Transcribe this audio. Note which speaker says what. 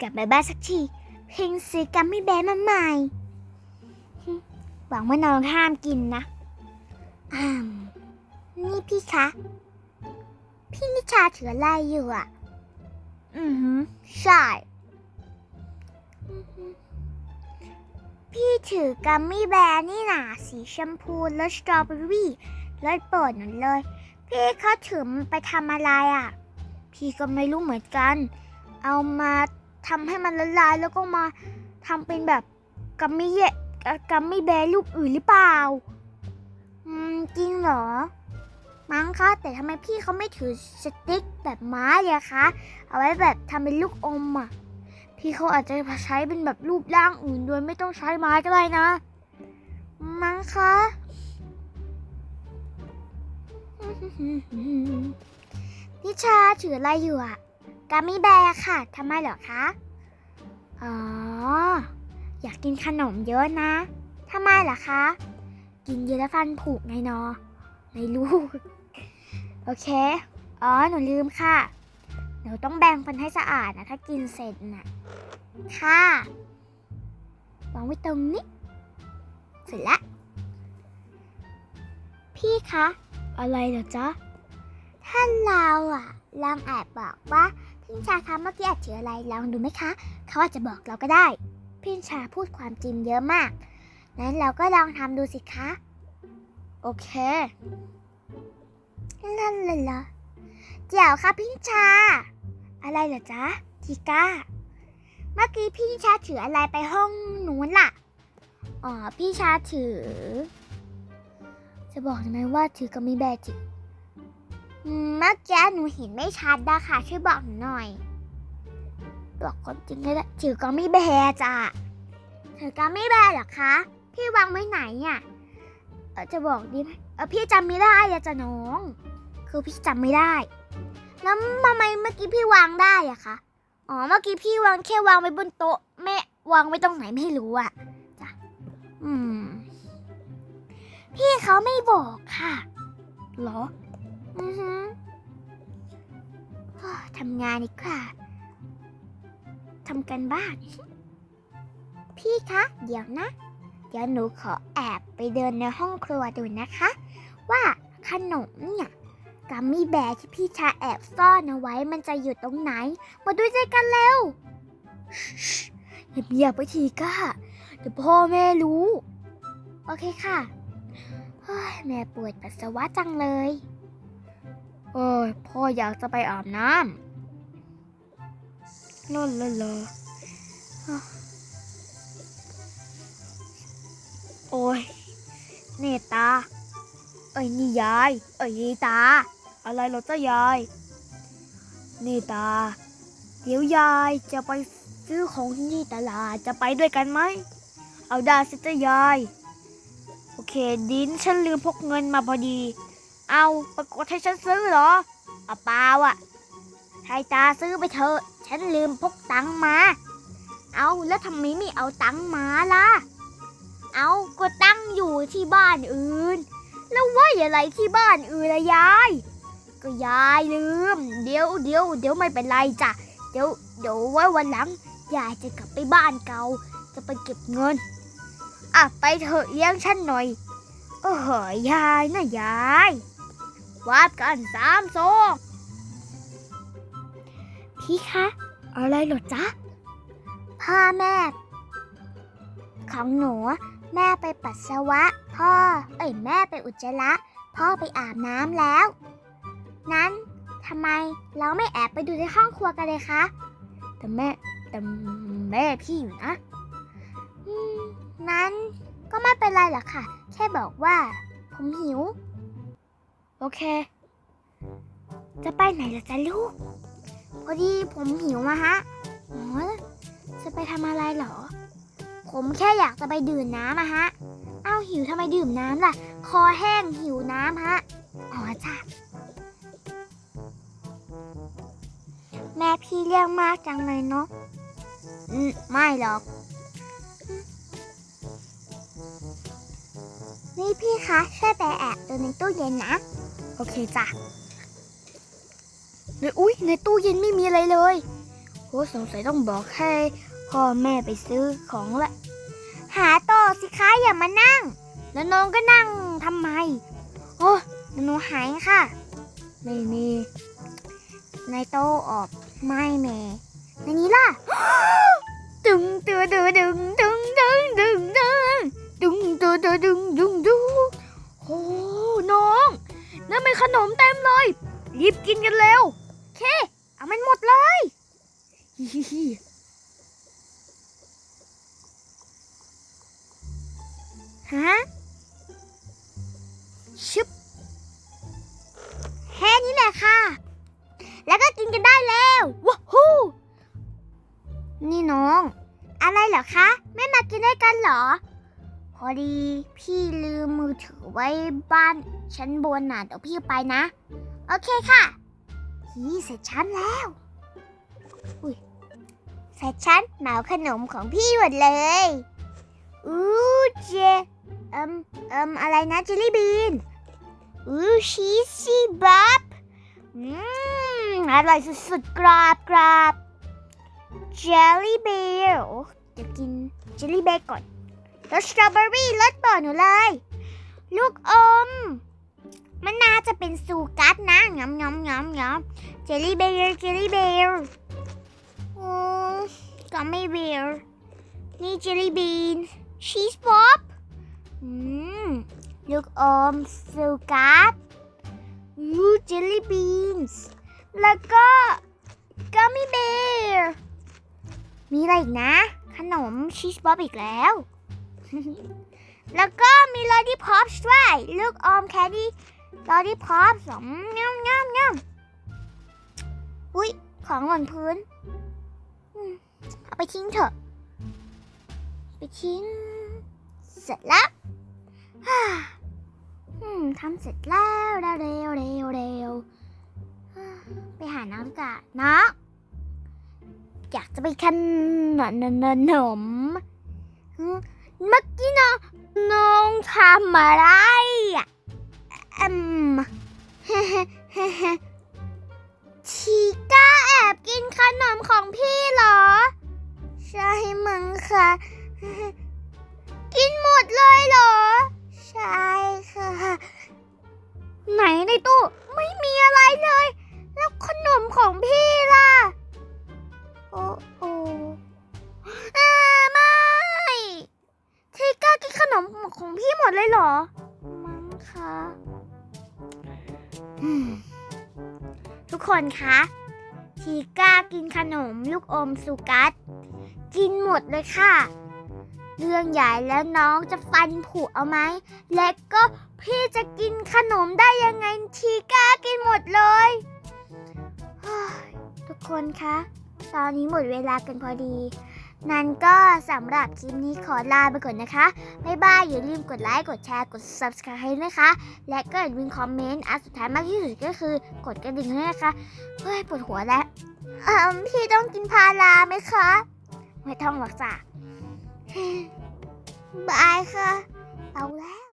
Speaker 1: กลับมาบ้านสักทีเพ่งซื้อกัมมี่แบร์มาใหม่ฮึหวังว่าน้องห้ามกินนะอ้ามนี่พี่คะ พี่นิชาถืออะไรอยู่อะ อือหือ ใช่อือหือพี่ถือกัมมี่แบร์นี่นะสีชมพูและสตรอเบอรี่รสโปรดหนูเลย พี่เขาถือมันไปทำอะไรอะ พี่ก็ไม่รู้เหมือนกัน เอามา ทำให้มันละลายแล้วก็มาทำเป็นแบบกัมมี่เยกัมมี่แบร์รูปอื่นหรือเปล่า อืมจริงเหรอ มั้งคะ แต่ทำไมพี่เขาไม่ถือสติ๊กแบบไม้เลยคะ เอาไว้แบบทำเป็นลูกอมอะ พี่เขาอาจจะใช้เป็นแบบรูปร่างอื่น โดยไม่ต้องใช้ไม้ก็ได้นะ มั้งคะนิชาถืออะไรอยู่อะ กามิแบร์ค่ะทำไมเหรอคะ อ๋อ อยากกินขนมเยอะนะทำไมเหรอคะ กินเยอะแล้วฟันผุไงนอไม่รู้โอเค อ๋อ หนูลืมค่ะ หนูต้องแบ่งฟันให้สะอาดนะ ถ้ากินเสร็จน่ะ ค่ะวางไว้ตรงนี้ เสร็จล้วพี่คะ อะไรเหรอจ๊ะ ถ้าเราอะลองแอบบอกว่า พี่ชาคะเมื่อกี้แอบถืออะไรลองดูไหมคะ เขาอาจจะบอกเราก็ได้พี่ชาพูดความจริงเยอะมากงั้นเราก็ลองทำดูสิคะ โอเคนั่นเลยเหรอเดี๋ยวค่ะพี่ชา อะไรเหรอจ๊ะทิก้า เมื่อกี้พี่ชาถืออะไรไปห้องนู้นล่ะ อ๋อ พี่ชาถือ จะบอกได้ไหมว่าถือกามิแบร์จิ เมื่อกี้หนูเห็นไม่ชัดนะคะช่วยบอกหนูหน่อย บอกความจริงก็ได้ถือกามิแบร์จ้ะถือกามิแบร์หรอคะ พี่วางไว้ไหนอะจะบอกดีไหมเออพี่จำไม่ได้อะจ้ะน้อง คือพี่จำไม่ได้ แล้วทำไมเมื่อกี้พี่วางได้อะคะอ๋อเมื่อกี้พี่วางแค่วางไว้บนโต๊ะแม่วางไว้ตรงไหนไม่รู้อะจ้ะอืม พี่เขาไม่บอกค่ะหรอ อือฮึทำงานอีกค่ะทำกันบ้าน พี่คะ เดี๋ยวนะ เดี๋ยวหนูขอแอบไปเดินในห้องครัวดูนะคะ ว่าขนมเนี่ยกัมมี่แบร์ที่พี่ชาแอบซ่อนเอาไว้มันจะอยู่ตรงไหน มาดูใจกันเร็วเงียบไปทีก้าเดี๋ยวพ่อแม่รู้ โอเคค่ะแม่ปวดปัสสาวะจังเลย เอ้ยพ่ออยากจะไปอาบน้ำนั่นเลยเหรอโอ้ยเนตา เอ้ยนี่ยาย เอ้ยนี่ตา อะไรหรอจ้ายายนี่ตา เดี๋ยวยายจะไปซื้อของที่ตลาดจะไปด้วยกันไหม เอาได้สิจ้ายาย โอเค ดินฉันลืมพกเงินมาพอดี เอาปรากฏให้ฉันซื้อเหรอเอาเปล่าอะให้ตาซื้อไปเถอะ ฉันลืมพกตังค์มา เอาแล้วทำไมไม่เอาตังค์มาล่ะ เอาก็ตั้งอยู่ที่บ้านอื่น แล้วว่าอะไรที่บ้านอื่นละยาย ก็ยายลืม เดี๋ยวเดี๋ยวเดี๋ยวไม่เป็นไรจ้ะ เดี๋ยวเดี๋ยวไว้วันหลังยายจะกลับไปบ้านเก่า จะไปเก็บเงิน อะไปเถอะเลี้ยงฉันหน่อย โอ้โหยายนะยาย วาดกันสามโซพี่คะอะไรเหรอจ๊ะพ่อแม่ ของหนู แม่ไปปัสสาวะ พ่อ เอ้ยแม่ไปอุจจาระ พ่อไปอาบน้ำแล้ว นั้นทำไมเราไม่แอบไปดูในห้องครัวกันเลยคะ แต่แม่แต่แม่พี่อยู่นะอืมนั้นก็ไม่เป็นไรหรอกค่ะ แค่บอกว่า ผมหิว โอเค จะไปไหนล่ะจ๊ะลูก พอดีผมหิวมาฮะอ๋อจะไปทำอะไรเหรอ ผมแค่อยากจะไปดื่มน้ำอะฮะอ้าวหิวทำไมดื่มน้ำล่ะ คอแห้งหิวน้ำฮะ อ๋อจ้ะแม่พี่เรียกมากจังเลยเนาะอืมไม่หรอก นี่พี่คะช่วยไปแอบดูในตู้เย็นนะ โอเคจ้ะในอุ้ยในตู้เย็นไม่มีอะไรเลยโหสงสัยต้องบอกให้พ่อแม่ไปซื้อของละหาโต๊ะสิคะอย่ามานั่ง แล้วน้องก็นั่งทำไม โอ้หนูหายค่ะ ไม่มีในโต๊ะออบไม่แม่ในนี้ล่ะดึงเตือดึงดึงดึงดึงดึงดึงดึงเตือดึงดึงดึงดึงโอ้น้อง นั่นเป็นขนมเต็มเลย รีบกินกันเร็ว เค เอามันหมดเลยฮิฮิฮะชึบแค่นี้แหละค่ะ แล้วก็กินกันได้แล้วว้าฮูนี่น้อง อะไรเหรอคะ ไม่มากินด้วยกันเหรอ พอดีพี่ลืมมือถือไว้บ้านชั้นบนน่ะเดี๋ยวพี่ไปนะ โอเคค่ะฮีเสร็จชั้นแล้วอุ้ยเสร็จชั้นเหมาขนมของพี่หมดเลยอู้เจเอิมเอิมอะไรนะเจลลี่บีนอู้ชีสซีบับอืมอร่อยสุดๆกรอบกรอบเจลลี่เบลเดี๋ยวกินเจลลี่เบลก่อน แล้วสตรอเบอรี่รสเปิดหนูเลย ลูกอมมันน่าจะเป็นซูกัสนะงำงำงำงำเจลลี่เบลเจลลี่เบลอืมก็ไม่เบลนี่เจลลี่บีนชีสป๊อปอืมลูกอมซูกัสยูเจลลี่บีนส์แล้วก็กัมมี่เบลมีอะไรอีกนะ ขนมชีสป๊อปอีกแล้ว แล้วก็มีลอดี้พอปด้วยลูกอมแคดดี้ลอรี่พอปสองง่ำง่ำง่ำอุ้ยของหล่นพื้นเอาไปทิ้งเถอะ ไปทิ้ง เสร็จแล้วทำเสร็จแล้วเร็วเร็วเร็วไปหาน้ำดีกว่าน้องอยากจะไปขนมนนนมอืม เมื่อกี้น้องน้องทำอะไรอะอืมชีก้าแอบกินขนมของพี่เหรอ ใช่มั้งค่ะ กินหมดเลยเหรอ ใช่ค่ะ ไหนในตู้ไม่มีอะไรเลย แล้วขนมของพี่ล่ะ โอ้ นขนมของพี่หมดเลยเหรอ มั้งคะทุกคนคะ ทีก้ากินขนมลูกอมสุกัส กินหมดเลยค่ะ เรื่องใหญ่แล้วน้องจะฟันผุเอาไหม และก็พี่จะกินขนมได้ยังไง ทีก้ากินหมดเลย ทุกคนคะ ตอนนี้หมดเวลากันพอดี นั้นก็สำหรับคลิปนี้ขอลาไปก่อนนะคะ บ๊ายบาย อย่าลืมกดไลค์ กดแชร์ กด subscribe ให้นะคะ และก็อย่าลืมคอมเมนต์ อันสุดท้ายมากที่สุดก็คือกดกระดิ่งให้นะคะ เฮ้ยปวดหัวแล้วพี่ต้องกินพาราไหมคะ ไม่ต้องหรอกจ้ะบายค่ะ เอาแล้ว